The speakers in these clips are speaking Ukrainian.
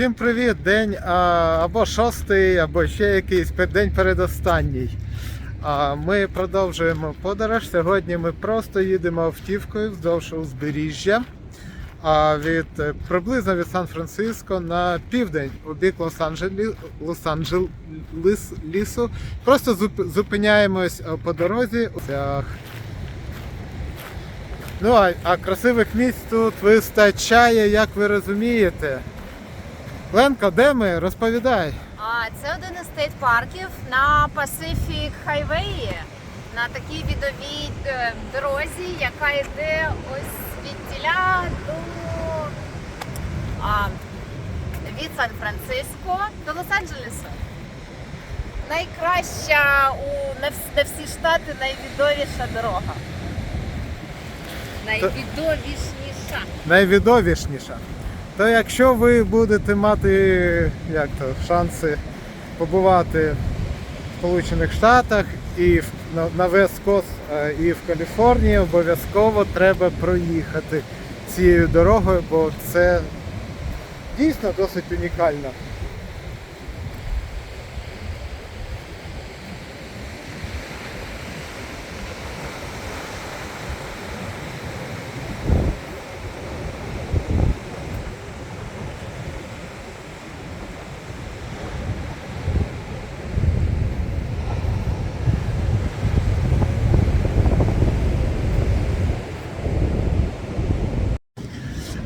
Всім привіт! День або шостий, або ще якийсь день передостанній. Ми продовжуємо подорож. Сьогодні ми просто їдемо автівкою вздовж узбережжя. Від е, приблизно від Сан-Франциско на південь у бік Лос-Анджелесу. Просто зуп- зупиняємось е, по дорозі. Ну а, а красивих місць тут вистачає, як ви розумієте. Ленко, де ми? Розповідай. А це один із стейт парків на Pacific Highway, на такій відовій е, дорозі, яка йде ось звідтіля до а, від Сан-Франциско до Лос-Анджелесу. Найкраща у на всі штати найвідовіша дорога. Найвідовішніша. Найвідовішніша. То якщо ви будете мати як то, шанси побувати в Сполучених Штатах і на, Coast, е, і в Каліфорнії, обов'язково треба проїхати цією дорогою, бо це дійсно досить унікально.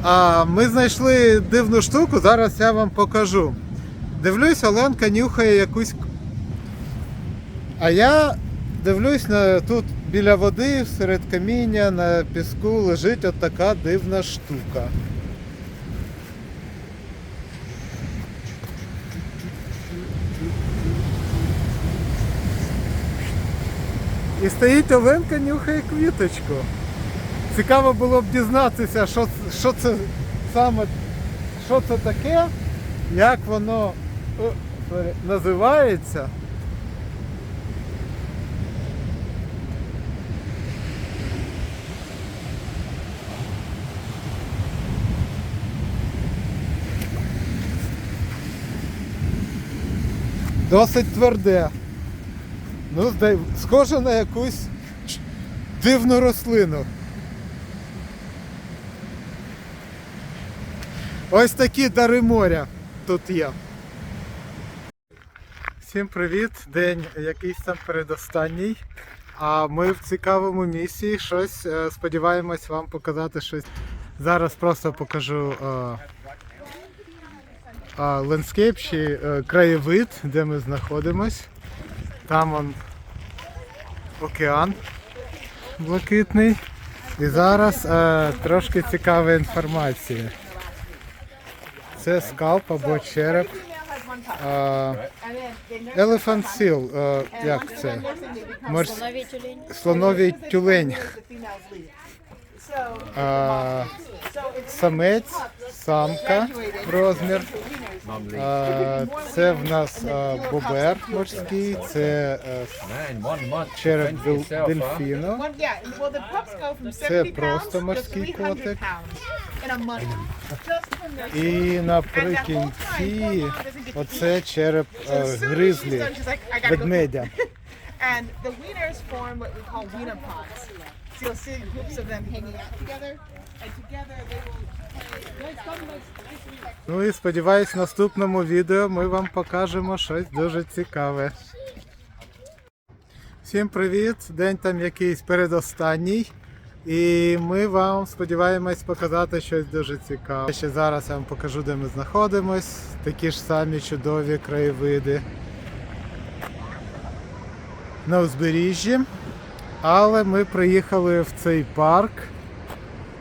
А ми знайшли дивну штуку, зараз я вам покажу. Дивлюсь, Оленка нюхає якусь. А я дивлюсь на тут біля води, серед каміння, на піску лежить от така дивна штука. І стоїть Оленка, нюхає квіточку. Цікаво було б дізнатися, що, що це саме що це таке, як воно о, називається. Досить тверде. Ну, схоже на якусь дивну рослину. Ось такі дари моря тут є. Всім привіт! День якийсь там передостанній. А ми в цікавому місці щось е, сподіваємось вам показати щось. Зараз просто покажу е, е, ландскейп чи е, краєвид, де ми знаходимось. Там он океан блакитний. І зараз е, трошки цікава інформація. Це скалп або череп. Elephant seal, як це? Морс... Слоновий тюлень. А, самець, самка розмір. А, це в нас а, бобер морський, це month. череп fend for дел- yourself, дельфіну. One, yeah, well, the pups go from Це просто морський котик. І наприкінці оце череп е, гризлі, ведмедя. And the wieners form what we call wiener pods. So you'll see groups of them hanging out together, and together they will. Ну і сподіваюсь, в наступному відео ми вам покажемо щось дуже цікаве. Всім привіт! День там якийсь передостанній. І ми вам сподіваємось показати щось дуже цікаве. Ще зараз я вам покажу, де ми знаходимось. Такі ж самі чудові краєвиди на узбережжі. Але ми приїхали в цей парк.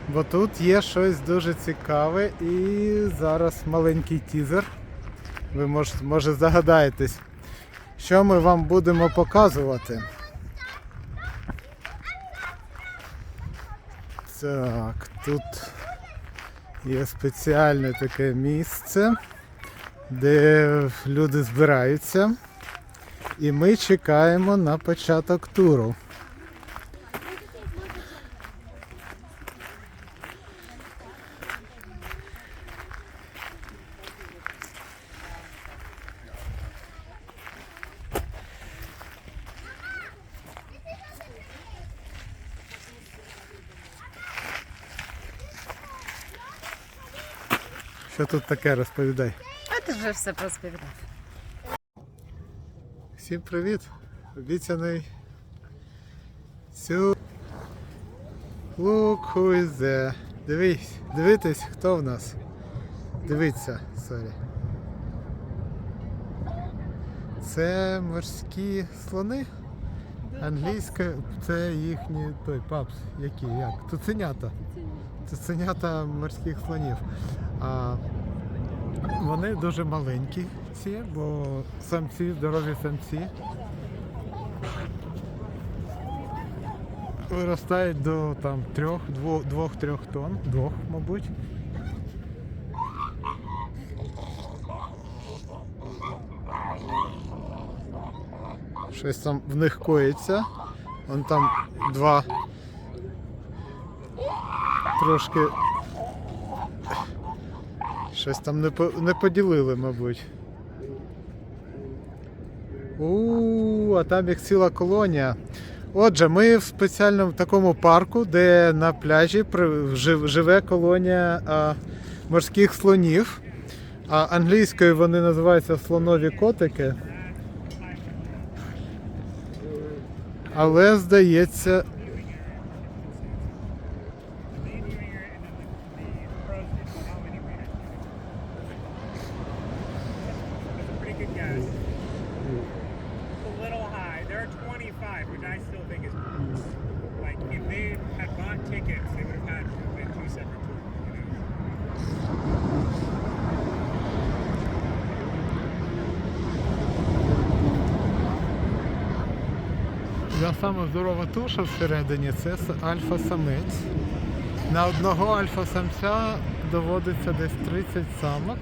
Бо тут є щось дуже цікаве і зараз маленький тізер. Ви мож, може здогадаєтесь, що ми вам будемо показувати. Так, тут є спеціальне таке місце, де люди збираються. І ми чекаємо на початок туру. Що тут таке розповідай? А ти вже все розповідав. Всім привіт! Обіцяний цю Look who is there. Дивись, дивитесь, хто в нас. Дивіться, сорі. Це морські слони. Англійська це їхні той папс, які, як? Цуценята. Цуценята морських слонів. А вони дуже маленькі ці, бо самці, здорові самці. Виростають до там трьох, двох, двох-трьох тонн, двох, мабуть. Щось там в них коїться. Вон там два трошки Щось там не, по, не поділили, мабуть. У, а там їх ціла колонія. Отже, ми в спеціальному такому парку, де на пляжі живе колонія а, морських слонів. А англійською вони називаються слонові котики. Had bought tickets, they would have had Саме здорова туша всередині це альфа-самець. На одного альфа-самця доводиться десь 30 самок.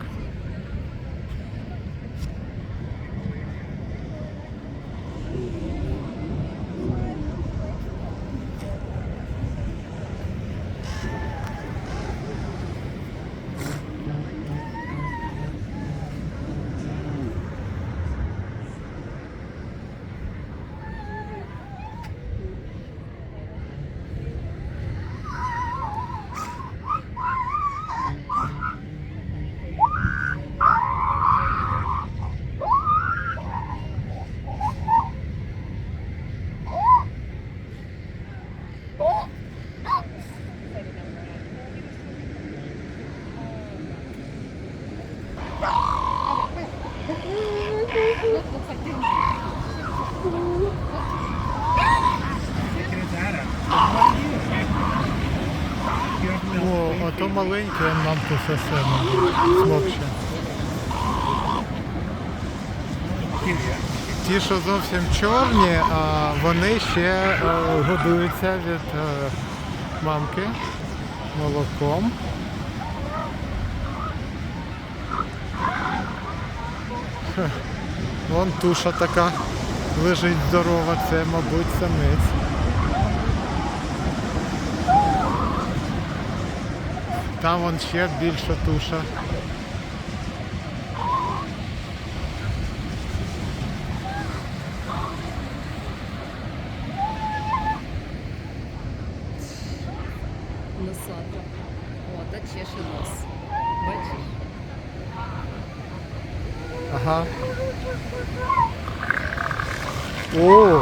О, а нам то все смокче. Ті, що зовсім чорні, а вони ще е, годуються від е, мамки молоком. Вон туша така лежить здорова, це, мабуть, самець. Там вон ще більша туша. Носата. О, та чеше нос. Бачиш? Ага. О!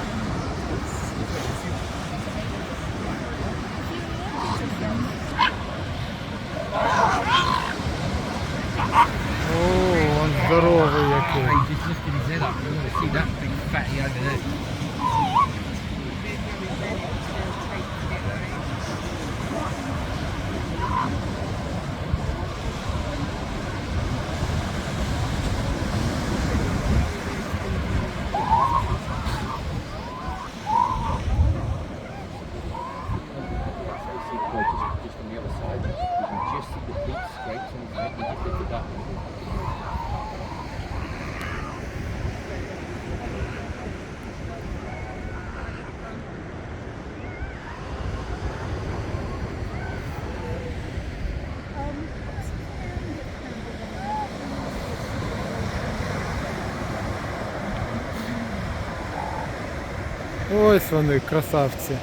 Ось вони, красавці.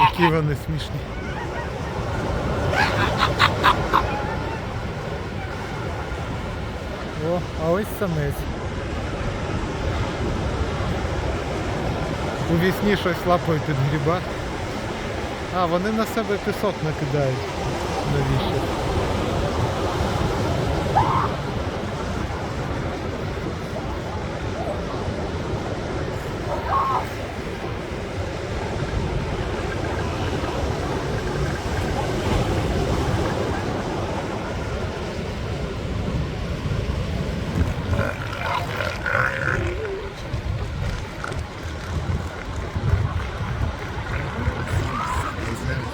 Які вони смішні. О, а ось самець. У вісні щось лапою підгрібати. А, вони на себе пісок накидають. Навіщо?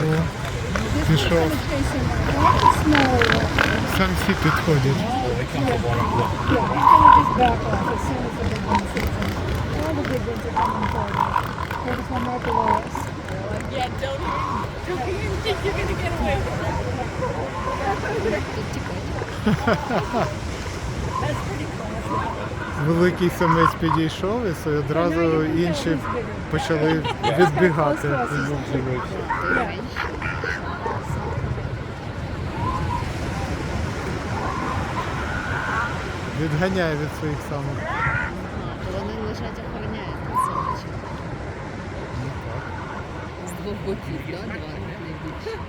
О, пішов. Самці підходять. Don't, don't even think you're gonna get away with classy. Великий самець підійшов і все, одразу інші почали відбігати. Відганяє від своїх самих. Вони лежать охороняють від сонечка. З двох боків,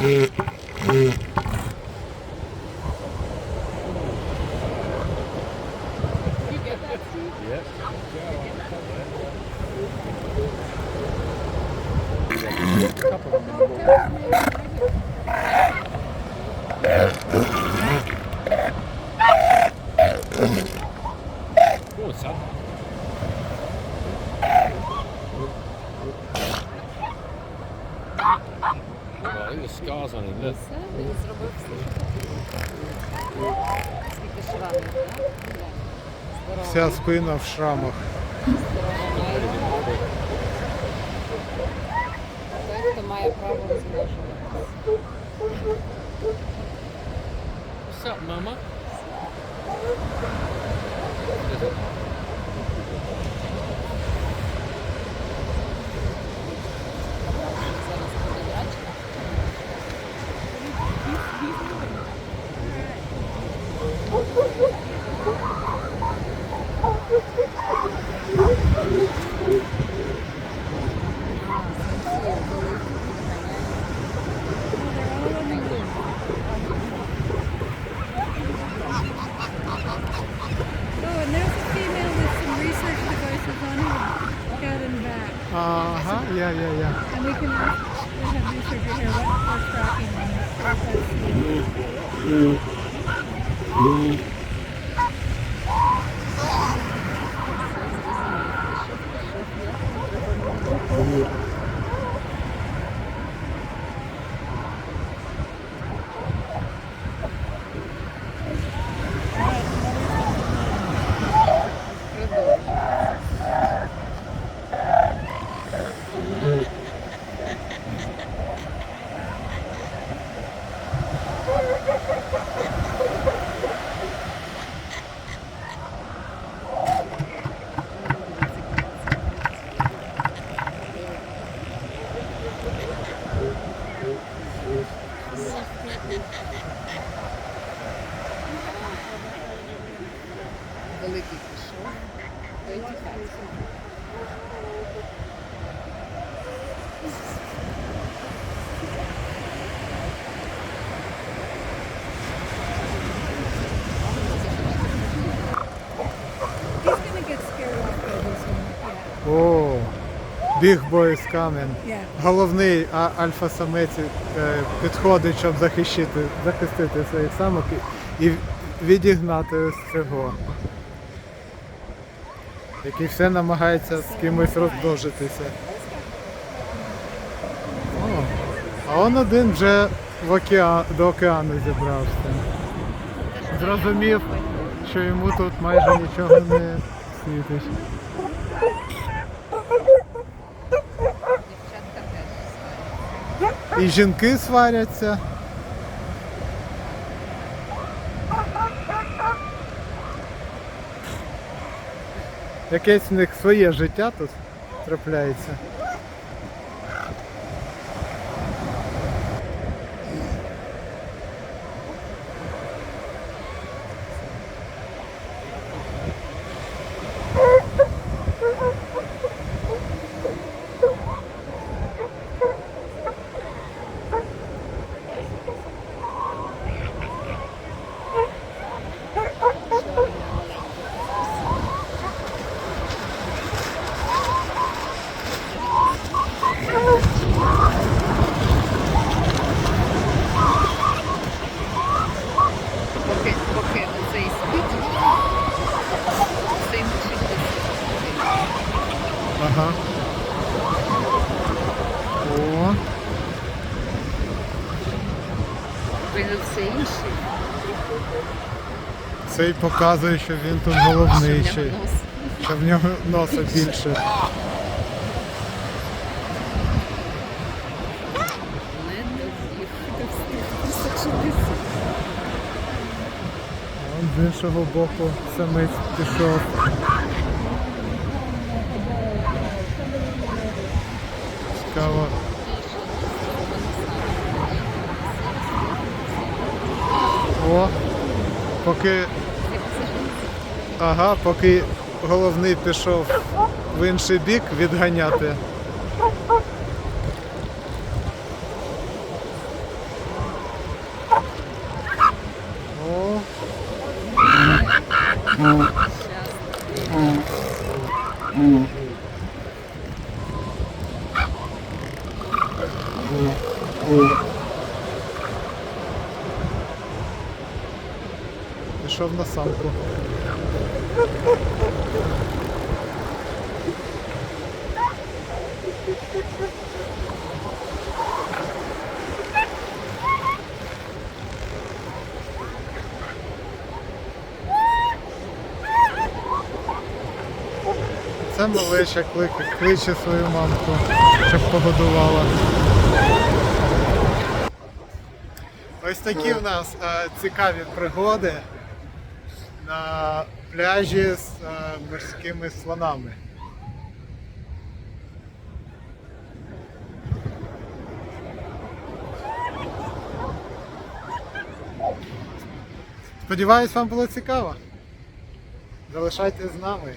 Yeah. Зробив. Скільки шрамів, так? Вся спина в шрамах. Той, хто має право розмножуватися. What's up, mama? О, біг бой з камен. yeah. Головний а, альфа-самець е, підходить, щоб захищити, захистити своїх самок і, і відігнати ось цього. Який все намагається з кимось роздовжитися. О, а он один вже в океан, до океану зібрався. Зрозумів, що йому тут майже нічого не світить. І жінки сваряться. Якесь в них своє життя тут трапляється. Поки, поки цей спить, цей мучить десь. Ага. О, Виявився інший. цей показує, що він тут головний, що в нього що в нього носа більше. З іншого боку самець пішов. Цікаво. О, поки. Ага, поки головний пішов в інший бік відганяти. О, пішов на самку. Це малеча кликає, кличе свою мамку, щоб погодувала. Ось такі в нас е, цікаві пригоди на пляжі з е, морськими слонами. Сподіваюсь, вам було цікаво. Залишайтесь з нами.